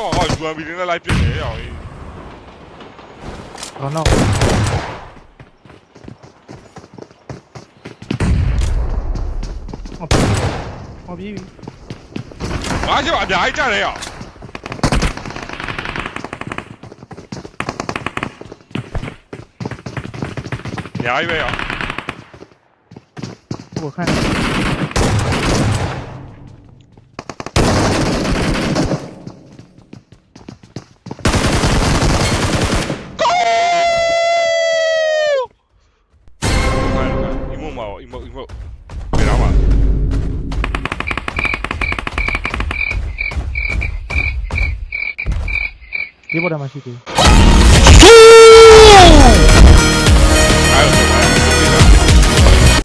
UMP လေးနဲ့လိုက်ပြစ်တယ်ရောင်ကြီးတော့တော့ဟောပြီဟောပြီငါကျတော့အများကြီးကြတယ်ရောင်အများကြီးပဲရောင်ဟိုခန့် မှာရော emote emote ပြေးတော့ပါဒီဘော်ဒါမှရှိသေးတယ်